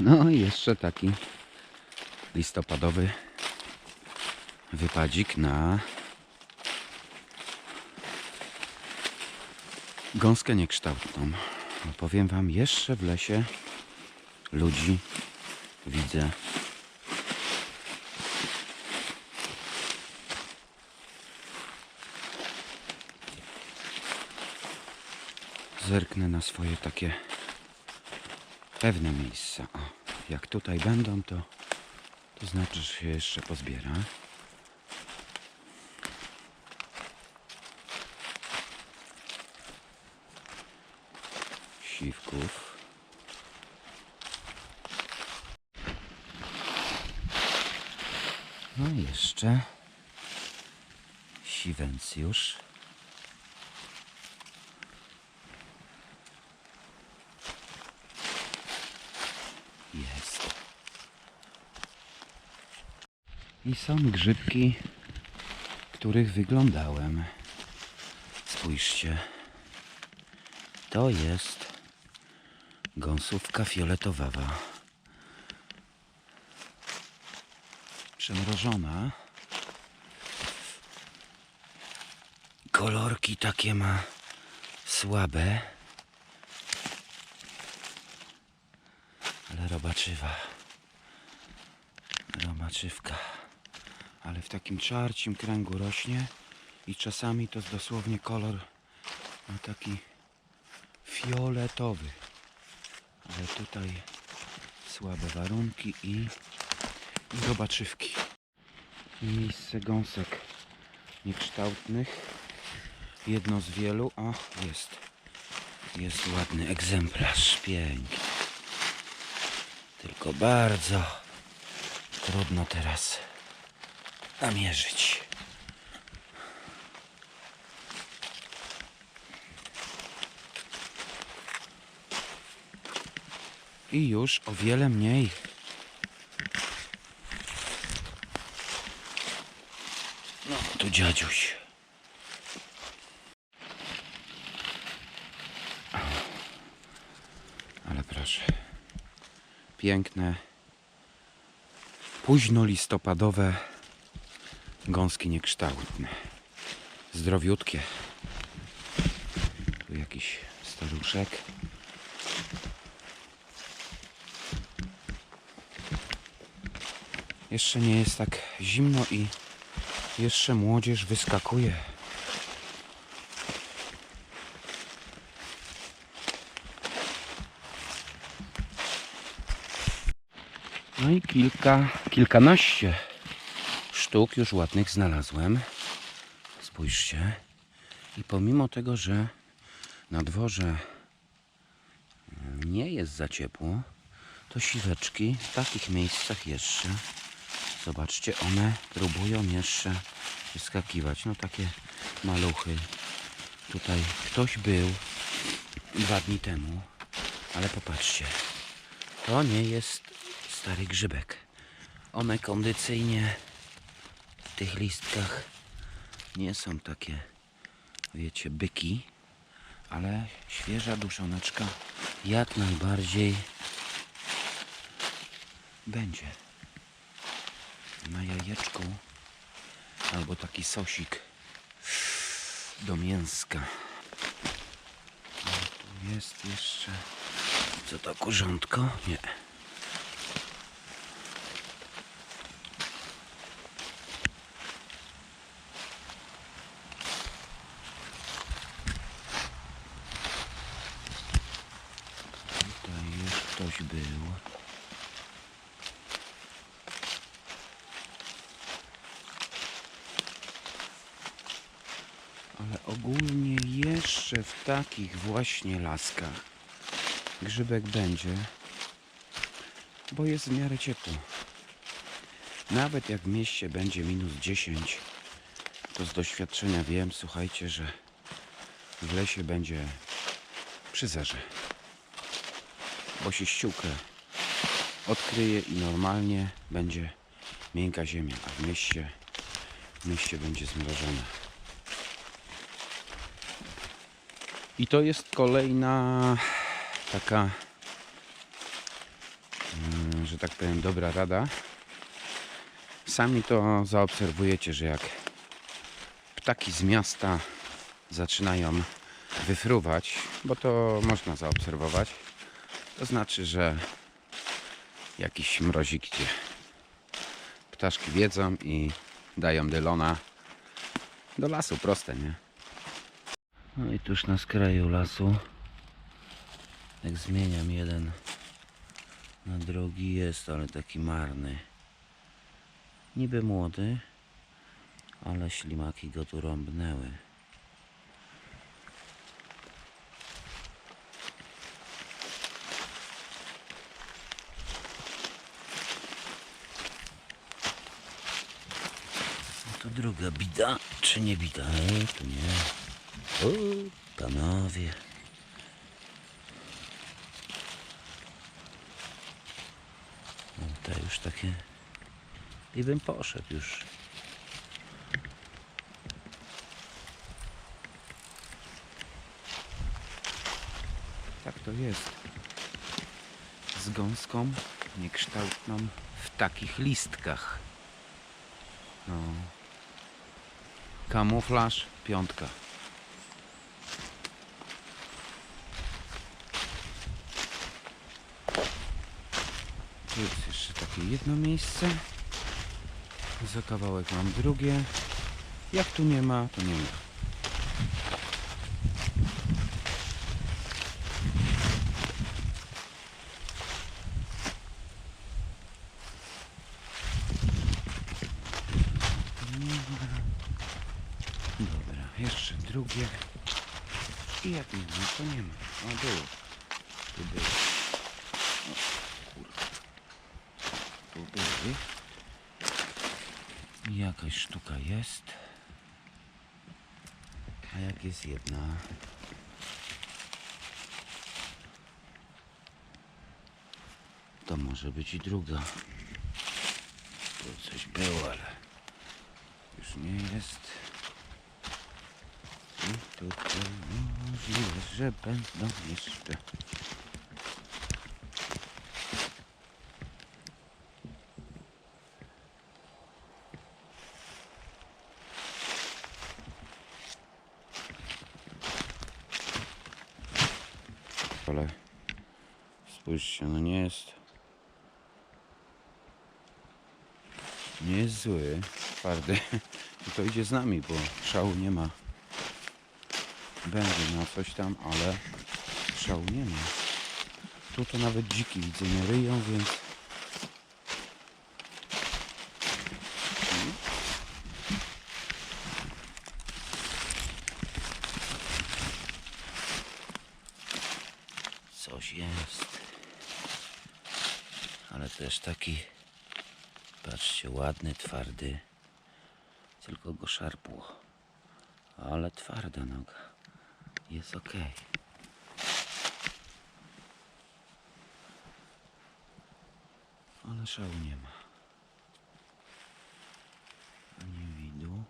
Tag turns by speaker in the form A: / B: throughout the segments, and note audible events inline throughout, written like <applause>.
A: No i jeszcze taki listopadowy wypadzik na gąskę niekształtną. Powiem wam, jeszcze w lesie ludzi widzę. Zerknę na swoje takie pewne miejsca. O, jak tutaj będą, to, to znaczy, że się jeszcze pozbiera. Siwków. No i jeszcze siwencjusz. Jest. I są grzybki, których wyglądałem. Spójrzcie. To jest gąsówka fioletowawa. Przemrożona. Kolorki takie ma słabe. Ale robaczywa. Robaczywka. Ale w takim czarcim kręgu rośnie i czasami to jest dosłownie kolor no taki fioletowy. Ale tutaj słabe warunki i, i robaczywki. Miejsce gąsek niekształtnych. Jedno z wielu. O, jest. Jest ładny egzemplarz. Piękny. Tylko bardzo trudno teraz namierzyć. I już o wiele mniej. No, tu dziadziuś. Ale proszę piękne, późno listopadowe gąski niekształtne. Zdrowiutkie. Tu jakiś staruszek. Jeszcze nie jest tak zimno i jeszcze młodzież wyskakuje. No i kilka, kilkanaście sztuk już ładnych znalazłem. Spójrzcie. I pomimo tego, że na dworze nie jest za ciepło, to siweczki w takich miejscach jeszcze, zobaczcie, one próbują jeszcze wyskakiwać. No takie maluchy. Tutaj ktoś był dwa dni temu, ale popatrzcie, to nie jest stary grzybek. One kondycyjnie w tych listkach nie są takie, wiecie, byki, ale świeża duszoneczka jak najbardziej będzie. Na jajeczku albo taki sosik do mięska. A tu jest jeszcze, co to, kurzątko? Nie. Tutaj już ktoś był. Ale ogólnie jeszcze w takich właśnie laskach grzybek będzie, bo jest w miarę ciepło. Nawet jak w mieście będzie minus 10, to z doświadczenia wiem, słuchajcie, że w lesie będzie przy zerze bo się ściółkę odkryje i normalnie będzie miękka ziemia, a w mieście, w mieście będzie zmrożona. I to jest kolejna taka mm, że tak powiem, dobra rada. Sami to zaobserwujecie, że jak ptaki z miasta zaczynają wyfruwać, bo to można zaobserwować, to znaczy, że jakiś mrozik idzie. Ptaszki wiedzą i dają dylona do lasu, proste, nie? No i tuż na skraju lasu, jak zmieniam jeden na drugi jest, ale taki marny. Niby młody, ale ślimaki go tu rąbnęły. To druga bida, czy nie bida? Ej, tu nie. O, panowie. No, te już takie... I bym poszedł już. Tak to jest. Z gąską niekształtną w takich listkach. No. Kamuflaż, piątka. Tu jest jeszcze takie jedno miejsce. Za kawałek mam drugie. Jak tu nie ma, to nie ma. Dobra, jeszcze drugie. I jak nie ma, to nie ma. A było. Tu było. O, kurwa. Tu były. Jakaś sztuka jest. A jak jest jedna? To może być i druga. Tu coś było, ale już nie jest. I możliwe, że będą jeszcze. Ale spójrzcie, no nie jest. Nie jest zły, twardy. I <laughs> to idzie z nami, bo szału nie ma. Będzie na coś tam, ale szału nie ma. Tu to nawet dziki widzę nie ryją, więc coś jest. Ale też taki, patrzcie, ładny, twardy. Tylko go szarpło. Ale twarda noga. Jest ok. Ale szału nie ma. Ani widu.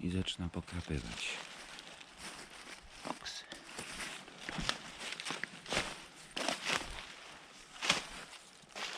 A: I zaczyna pokrapywać.